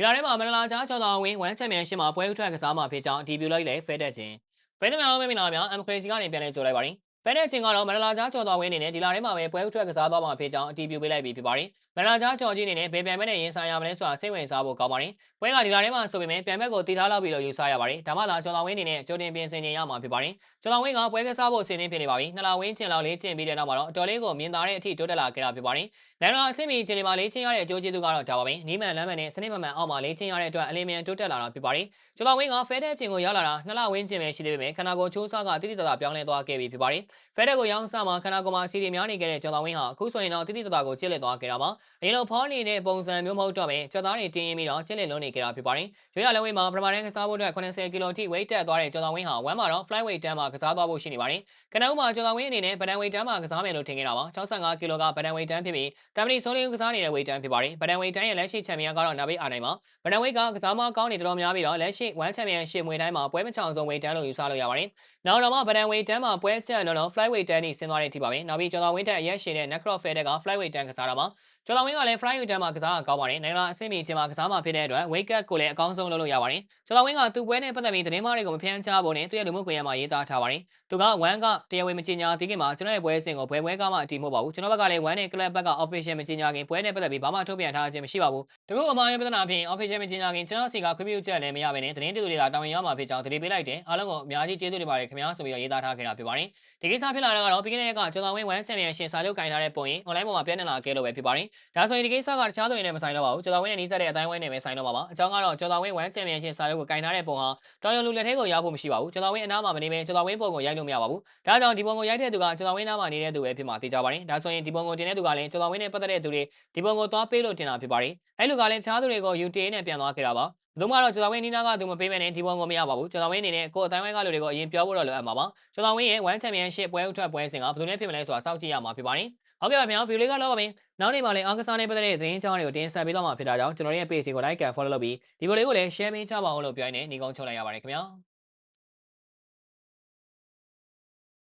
ဒီလာထဲမှာမန္တလာကြားကျော်တော်ဝင်းဝမ်ချန်ပီယံရှစ်မှာပွဲဥထွက်ကစားမှာဖြစ်ကြောင်းအတည်ပြုလိုက်လေဖဲတက်ချင်းဖဲတက်များလုံးမင်္ဂလာများအမ်ခရစီကနေပြန်လည်ကြိုလိုက်ပါရင်ဖဲတက်ချင်းကတော့မန္တလာကြားကျော်တော်ဝင်းအနေနဲ့ဒီလာထဲမှာပဲပွဲဥထွက်ကစားသွားမှာဖြစ်ကြောင်းအတည်ပြုပေးလိုက်ပြီးဖြစ်ပါတယ် မန္တလာကြားကျော်ကြီးအနေနဲ့ဘယ်ပြန်မဲ့နဲ့ရင်ဆိုင်ရမလဲဆိုတာစိတ်ဝင်စားဖို့ကောင်းပါတယ်ပွဲကဒီလာထဲမှာဆိုပေမဲ့ပြန်မဲ့ကိုတည်ထားလောက်ပြီးတော့ယူဆရပါတယ်ဒါမှသာကျော်တော်ဝင်းအနေနဲ့ကြိုတင်ပြင်ဆင်နေရမှာဖြစ်ပါတယ်ကျော်တော်ဝင်းကပွဲကစားဖို့အစီအစဉ်ဖြစ်နေပါပြီနှစ်လဝင်းကျင်လောက်လေးကျင်ပြီးတဲ့နောက်မှာတော့အတော်လေးကိုမြင်သာတဲ့အထိတိုးတက်လာခဲ့တာဖြစ်ပါတယ်လန်ရာအဆင့်မီချင်နေမှာလေးချင်းရတဲ့အကျိုးကျေးဇူးကတော့ဒါပါပဲနီးမှန်လမ်းမှန်နဲ့စနစ်မှန်မှန်အောက်မှာလေးချင်းရတဲ့အတွက်အလင်းမြန်တိုးတက်လာတာဖြစ်ပါတယ်ကျော်တော်ဝင်းကဖဲတဲ့ချင်းကိုရောက်လာတာနှစ်လဝင်းကျင်ပဲရှိသေးပေမဲ့ခန္ဓာကိုယ်ချိုးစားကတိတိတသာပြောင်းလဲသွားခဲ့ပြီဖြစ်ပါတယ်ဖဲတဲ့ကိုရောင်းစားမှာခန္ဓာကိုယ်မှာစီရီများနေခဲ့တဲ့ကျော်တော်ဝင်းဟာအခုဆိုရင်တော့တိတိတသာကိုကျစ်လက်သွားခဲ့တာပါအရင်လိုဖောင်းနေတဲ့ပုံစံမျိုးမဟုတ်တော့ပဲကျော်သားတွေတင်းရင်ပြီးတော့ကျစ်လက်လုံးနေခဲ့တာဖြစ်ပါတယ်ရွေးရလဲဝင်းမှာပထမတန်းကစားဖို့အတွက်80ကီလိုအထိ weight တက်သွားတဲ့ကျော်တော်ဝင်းဟာဝမ်းမှာတော့ flyweight တန်းမှာကစားသွားဖို့ရှိနေပါတယ်ကနအုပ်မှာကျော်တော်ဝင်းအနေနဲ့ဗဒန် weight တန်းမှာကစားမယ်လို့ထင်ခဲ့တာပါ65ကီလိုကဗဒန် weight တန်းဖြစ်ပြီးတမ်မလီဆုံးလေးကစားနေတဲ့ weight တန်းဖြစ်ပါတယ်ဗဒန် weight တန်းရဲ့လက်ရှိချန်ပီယံကတော့နာဘေးအာနိုင်ပါဗဒန် weight ကကစားမကောင်းနေတော်တော်များပြီးတော့လက်ရှိ1ချန်ပီယံရှစ်မွေတိုင်းမှာပွဲမချောင်ဆုံး weight တန်းလို့ယူဆလို့ရပါတယ်နောက်တော့မှဗဒန် weight တန်းမှာပွဲချက်လုံးလုံး flyweight တန်းကြီးဆင်းသွားတဲ့အထိပါပဲနောက်ပြီးကျော်တော်ဝင်းတက်အရက်ရှင်တဲ့ necro fed က flyweight တန်းကစားတာပါကျော်တော်ဝင်းကလည်း flyweight တန်းမှာကစားတာကောင်းပါတယ်နိုင်ငံအဆင့်မီချင်းမှာကစားမှာဖြစ်တဲ့အတွက် weight cut ကိုလည်းအကောင်းဆုံးလုပ်လို့ရပါတယ်ကျော်တော်ဝင်းကသူ့ပွဲနဲ့ပတ်သက်ပြီးသတင်းမားတွေကိုမဖျန်းချဖို့နဲ့သူ့ရဲ့လူမှုကွန်ရက်မှာရေးသားထားပါတယ်သူက1ကတရားဝင်မကြေညာသေးခင်မှာကျွန်တော်ရဲ့ပွဲစဉ်ကိုဘယ်ပွဲကမှအတီးမဟုတ်ပါဘူးကျွန်တော်ဘက်ကလည်း1နဲ့ club ဘက်က official မကြေညာခင်ပွဲနဲ့ပတ်သက်ပြီးဘာမှထုတ်ပြန်ထားခြင်းမရှိပါဘူးတကူအမှားရဲ့ပြဿနာဖြင့် official မကြေညာခင်ကျွန်တော်စီကခွင့်ပြုချက်လည်းမရဘဲနဲ့သတင်းတူတွေကတာဝန်ရမှာဖြစ်ကြောင်းသတင်းပေးလိုက်တယ်အားလုံးကိုအများကြီးကျေးဇူးတင်ပါတယ်ခင်ဗျာဆိုပြီးတော့ရေးသားထားခဲ့တာဖြစ်ပါတယ်ဒီကိစ္စဖြစ်လာတာကတော့ပြီးခဲ့တဲ့ရက်ကကျော်တော်ဝင်း1ချန်ပီယံရှင်စာချုပ်ကင်ထားတဲ့ပုံရင် online ပေါ်မှာပြန့်နှံ့လာခဲ့လို့ပဲဖြစ်ပါတယ်ဒါဆိုရင်ဒီကိစ္စကတခြားသူတွေနဲ့မဆိုင်တော့ပါဘူးကျော်တော်ဝင်းနဲ့နှီးစပ်တဲ့အတိုင်းဝိုင်းနဲ့ပဲဆိုင်တော့ပါပါအကြောင်းကတော့ကျော်တော်ဝင်း1ချန်ပီယံရှင်စာချုပ်ကိုကင်ထားတဲ့ပုံဟာတော်ရုံလူလက်ထဲကိုရောက်ဖို့မရှိပါဘူးကျော်တော်ဝင်းအနားမှာမနေဘဲကျော်တော်ဝင်းပုံကိုရိုက်လို့မရပါဘူးဒါကြောင့်ဒီပုံကိုရိုက်တဲ့သူကကျော်တော်ဝင်းနားမှာနေတဲ့သူပဲဖြစ်မှာသိကြပါတယ်ဒါဆိုရင်ဒီပုံကိုတင်တဲ့သူကလည်းကျော်တော်ဝင်းနဲ့ပတ်သက်တဲ့သူတွေဒီပုံကိုသွားပေးလို့တင်တာဖြစ်ပါတယ်အဲ့လူကလည်းတခြားသူတွေကို UTA နဲ့ပြန်သွားခဲ့တာပါဘယ်သူမှတော့ကျော်တော်ဝင်းနီးနားကသူမပေးမဲ့နဲ့ဒီပုံကိုမရပါဘူးကျော်တော်ဝင်းအနေနဲ့ကိုယ်အတိုင်းဝိုင်းကလူတွေကိုအရင်ပြောဖို့တော့လိုအပ်မှာပါကျော်တော်ဝင်းရဲ့1 Championship ပွဲဥထွက်ပွဲစဉ်ကဘယ်သူနဲ့ဖြစ်မလဲဆိုတာစောင့်ကြည့်ရမှာဖြစ်ပါတယ် ဟုတ်ကဲ့ပါဗျာဗီဒီယိုလေးကတော့ပါမယ်နောက်နေ့မှာလည်းအားကစားနဲ့ပတ်သက်တဲ့သတင်းကြောင်းတွေကိုတင်ဆက်ပေးတော့မှာဖြစ်တာကြောင့်ကျွန်တော်ရဲ့ page ကို like and follow လုပ်ပြီးဒီဗီဒီယိုလေးကိုလည်း share ပေးချပါအောင်လို့ပြောရင်းနဲ့ညီကုန်းချုပ်လိုက်ရပါတယ်ခင်ဗျာ